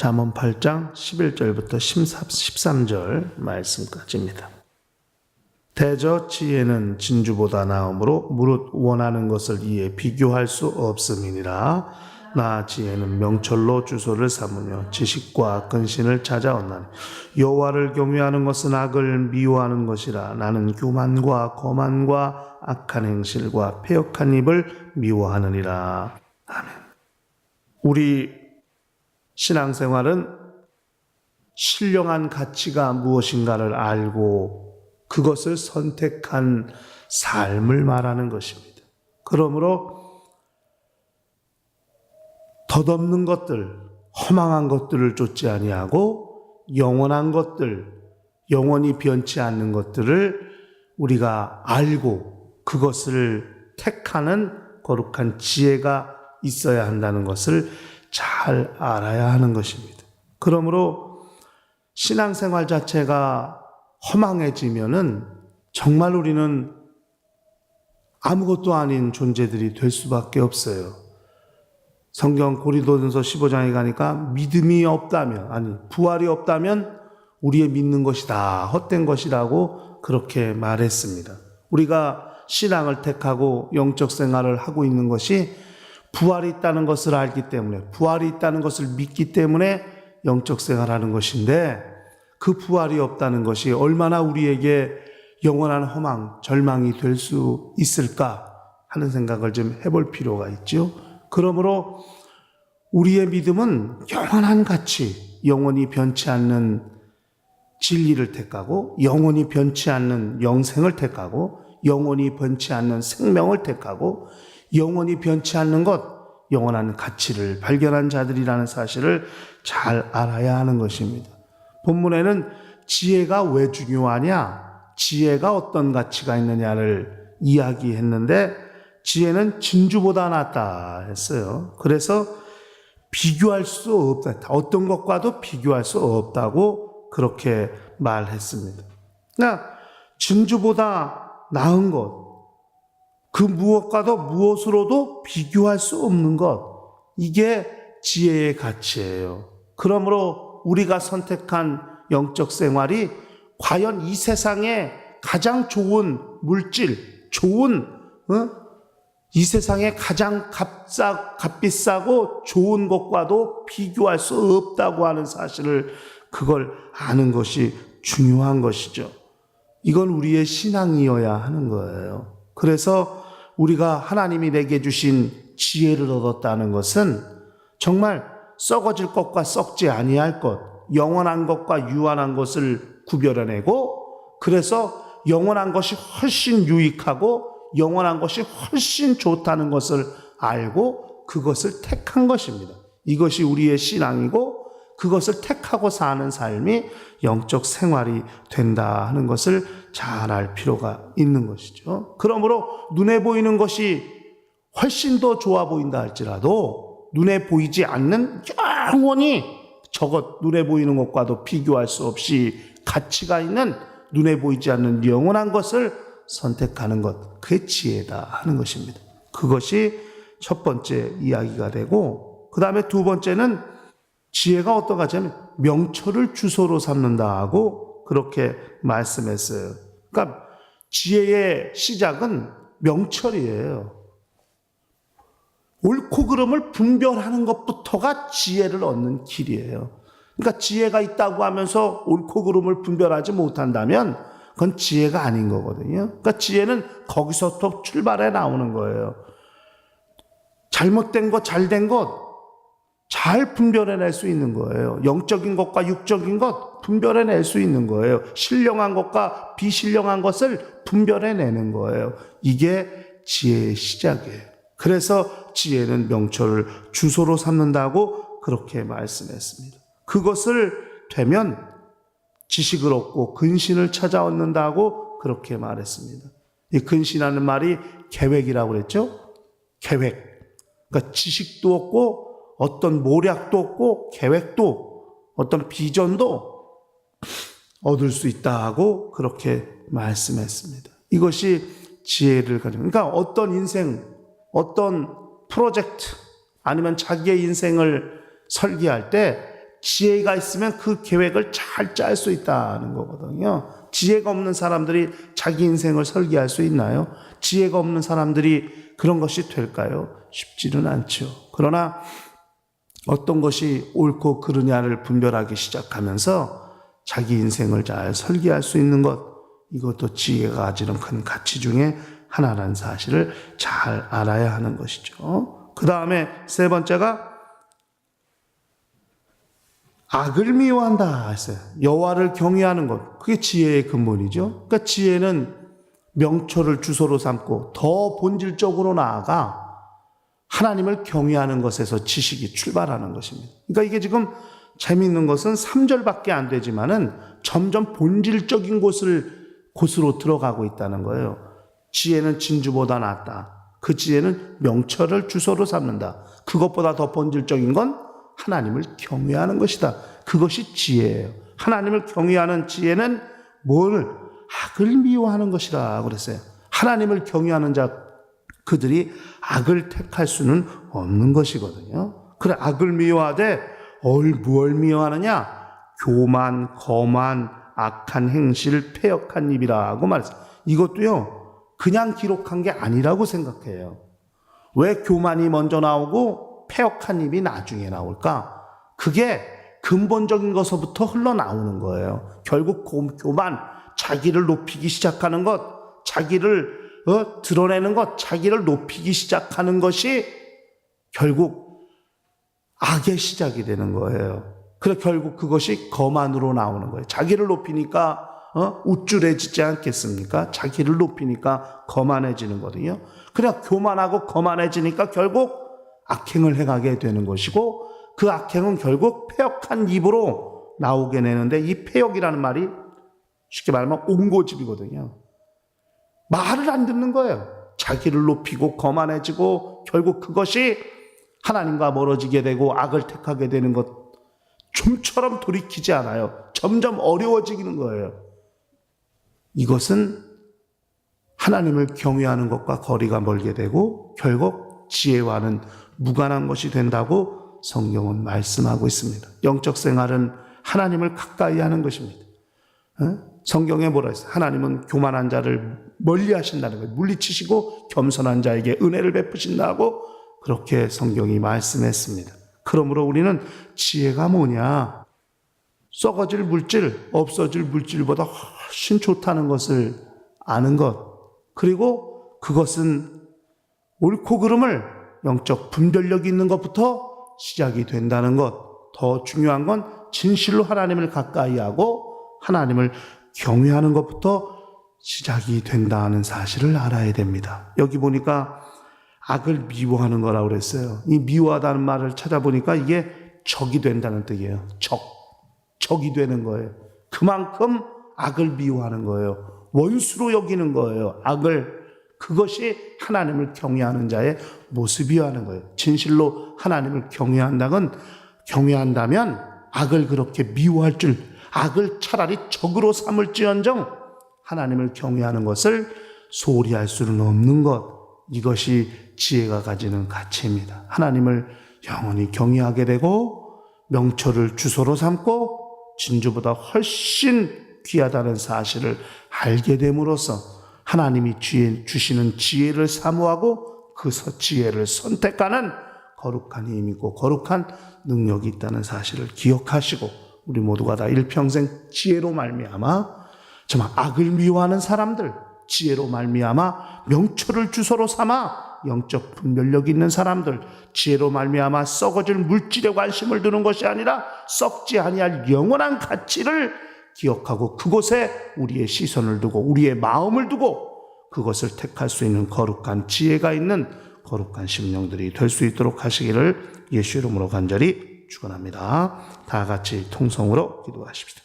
잠언 8장 11절부터 13절 말씀까지입니다. 대저 지혜는 진주보다 나음으로 무릇 원하는 것을 이에 비교할 수 없음이니라. 나 지혜는 명철로 주소를 삼으며 지식과 근신을 찾아온나니 여호와를 경외하는 것은 악을 미워하는 것이라 나는 교만과 거만과 악한 행실과 폐역한 입을 미워하느니라. 아멘. 우리 신앙생활은 신령한 가치가 무엇인가를 알고 그것을 선택한 삶을 말하는 것입니다. 그러므로 덧없는 것들, 허망한 것들을 쫓지 아니하고 영원한 것들, 영원히 변치 않는 것들을 우리가 알고 그것을 택하는 거룩한 지혜가 있어야 한다는 것을 잘 알아야 하는 것입니다. 그러므로 신앙생활 자체가 허망해지면은 정말 우리는 아무것도 아닌 존재들이 될 수밖에 없어요. 성경 고린도전서 15장에 가니까 믿음이 없다면 아니 부활이 없다면 우리의 믿는 것이다 헛된 것이라고 그렇게 말했습니다. 우리가 신앙을 택하고 영적 생활을 하고 있는 것이 부활이 있다는 것을 알기 때문에 부활이 있다는 것을 믿기 때문에 영적 생활하는 것인데 그 부활이 없다는 것이 얼마나 우리에게 영원한 허망, 절망이 될 수 있을까 하는 생각을 좀 해볼 필요가 있죠. 그러므로 우리의 믿음은 영원한 가치, 영원히 변치 않는 진리를 택하고 영원히 변치 않는 영생을 택하고 영원히 변치 않는 생명을 택하고 영원히 변치 않는 것, 영원한 가치를 발견한 자들이라는 사실을 잘 알아야 하는 것입니다. 본문에는 지혜가 왜 중요하냐? 지혜가 어떤 가치가 있느냐를 이야기했는데 지혜는 진주보다 낫다 했어요. 그래서 비교할 수 없다. 어떤 것과도 비교할 수 없다고 그렇게 말했습니다. 그러니까 진주보다 나은 것, 그 무엇과도 무엇으로도 비교할 수 없는 것, 이게 지혜의 가치예요. 그러므로 우리가 선택한 영적 생활이 과연 이 세상에 가장 좋은 물질, 좋은 어? 이 세상에 가장 값싸, 값비싸고 좋은 것과도 비교할 수 없다고 하는 사실을 그걸 아는 것이 중요한 것이죠. 이건 우리의 신앙이어야 하는 거예요. 그래서 우리가 하나님이 내게 주신 지혜를 얻었다는 것은 정말 썩어질 것과 썩지 아니할 것, 영원한 것과 유한한 것을 구별해내고 그래서 영원한 것이 훨씬 유익하고 영원한 것이 훨씬 좋다는 것을 알고 그것을 택한 것입니다. 이것이 우리의 신앙이고 그것을 택하고 사는 삶이 영적 생활이 된다 하는 것을 잘 알 필요가 있는 것이죠. 그러므로 눈에 보이는 것이 훨씬 더 좋아 보인다 할지라도 눈에 보이지 않는 영원히 저것 눈에 보이는 것과도 비교할 수 없이 가치가 있는 눈에 보이지 않는 영원한 것을 선택하는 것, 그게 지혜다 하는 것입니다. 그것이 첫 번째 이야기가 되고, 그 다음에 두 번째는 지혜가 어떤가 하면 명철을 주소로 삼는다 하고 그렇게 말씀했어요. 그러니까 지혜의 시작은 명철이에요. 옳고 그름을 분별하는 것부터가 지혜를 얻는 길이에요. 그러니까 지혜가 있다고 하면서 옳고 그름을 분별하지 못한다면 그건 지혜가 아닌 거거든요. 그러니까 지혜는 거기서부터 출발해 나오는 거예요. 잘못된 것, 잘된 것, 잘 분별해낼 수 있는 거예요. 영적인 것과 육적인 것 분별해낼 수 있는 거예요. 신령한 것과 비신령한 것을 분별해내는 거예요. 이게 지혜의 시작이에요. 그래서 지혜는 명철을 주소로 삼는다고 그렇게 말씀했습니다. 그것을 되면 지식을 얻고 근신을 찾아 얻는다고 그렇게 말했습니다. 이 근신하는 말이 계획이라고 그랬죠? 계획. 그러니까 지식도 얻고 어떤 모략도 없고 계획도 어떤 비전도 얻을 수 있다고 그렇게 말씀했습니다. 이것이 지혜를 가지고 그러니까 어떤 인생, 어떤 프로젝트 아니면 자기의 인생을 설계할 때 지혜가 있으면 그 계획을 잘 짤 수 있다는 거거든요. 지혜가 없는 사람들이 자기 인생을 설계할 수 있나요? 지혜가 없는 사람들이 그런 것이 될까요? 쉽지는 않죠. 그러나 어떤 것이 옳고 그르냐를 분별하기 시작하면서 자기 인생을 잘 설계할 수 있는 것, 이것도 지혜가 가지는 큰 가치 중에 하나라는 사실을 잘 알아야 하는 것이죠. 그 다음에 세 번째가 악을 미워한다 했어요. 여호와를 경외하는 것. 그게 지혜의 근본이죠. 그러니까 지혜는 명초를 주소로 삼고 더 본질적으로 나아가 하나님을 경외하는 것에서 지식이 출발하는 것입니다. 그러니까 이게 지금 재미있는 것은 3절밖에 안 되지만은 점점 본질적인 곳을 곳으로 들어가고 있다는 거예요. 지혜는 진주보다 낫다. 그 지혜는 명철을 주소로 삼는다. 그것보다 더 본질적인 건 하나님을 경외하는 것이다. 그것이 지혜예요. 하나님을 경외하는 지혜는 뭘 악을 미워하는 것이라 그랬어요. 하나님을 경외하는 자 그들이 악을 택할 수는 없는 것이거든요. 그래 악을 미워하되 얼 무얼 미워하느냐? 교만, 거만, 악한 행실, 패역한 입이라고 말했어요. 이것도요. 그냥 기록한 게 아니라고 생각해요. 왜 교만이 먼저 나오고 패역한 입이 나중에 나올까? 그게 근본적인 것서부터 흘러나오는 거예요. 결국 고- 교만, 자기를 높이기 시작하는 것, 자기를 어, 드러내는 것, 자기를 높이기 시작하는 것이 결국 악의 시작이 되는 거예요. 그래 결국 그것이 거만으로 나오는 거예요. 자기를 높이니까 어? 우쭐해지지 않겠습니까? 자기를 높이니까 거만해지는 거거든요. 그래 교만하고 거만해지니까 결국 악행을 행하게 되는 것이고 그 악행은 결국 폐역한 입으로 나오게 되는데 이 폐역이라는 말이 쉽게 말하면 옹고집이거든요. 말을 안 듣는 거예요. 자기를 높이고 거만해지고 결국 그것이 하나님과 멀어지게 되고 악을 택하게 되는 것 좀처럼 돌이키지 않아요. 점점 어려워지는 거예요. 이것은 하나님을 경외하는 것과 거리가 멀게 되고 결국 지혜와는 무관한 것이 된다고 성경은 말씀하고 있습니다. 영적 생활은 하나님을 가까이 하는 것입니다. 어? 성경에 뭐라 했어요? 하나님은 교만한 자를 멀리 하신다는 거예요. 물리치시고 겸손한 자에게 은혜를 베푸신다고 그렇게 성경이 말씀했습니다. 그러므로 우리는 지혜가 뭐냐? 썩어질 물질, 없어질 물질보다 훨씬 좋다는 것을 아는 것. 그리고 그것은 옳고 그름을 영적 분별력이 있는 것부터 시작이 된다는 것. 더 중요한 건 진실로 하나님을 가까이 하고 하나님을 경외하는 것부터 시작이 된다는 사실을 알아야 됩니다. 여기 보니까 악을 미워하는 거라고 그랬어요. 이 미워하다는 말을 찾아보니까 이게 적이 된다는 뜻이에요. 적. 적이 되는 거예요. 그만큼 악을 미워하는 거예요. 원수로 여기는 거예요. 악을. 그것이 하나님을 경외하는 자의 모습이라는 거예요. 진실로 하나님을 경외한다건 경외한다면 악을 그렇게 미워할 줄 악을 차라리 적으로 삼을지언정 하나님을 경외하는 것을 소홀히 할 수는 없는 것. 이것이 지혜가 가지는 가치입니다. 하나님을 영원히 경외하게 되고 명철을 주소로 삼고 진주보다 훨씬 귀하다는 사실을 알게 됨으로써 하나님이 주시는 지혜를 사모하고 그 서- 지혜를 선택하는 거룩한 힘이고 거룩한 능력이 있다는 사실을 기억하시고 우리 모두가 다 일평생 지혜로 말미암아 정말 악을 미워하는 사람들 지혜로 말미암아 명철을 주소로 삼아 영적 분별력 있는 사람들 지혜로 말미암아 썩어질 물질에 관심을 두는 것이 아니라 썩지 아니할 영원한 가치를 기억하고 그곳에 우리의 시선을 두고 우리의 마음을 두고 그것을 택할 수 있는 거룩한 지혜가 있는 거룩한 심령들이 될 수 있도록 하시기를 예수 이름으로 간절히 축원합니다. 다 같이 통성으로 기도하십시다.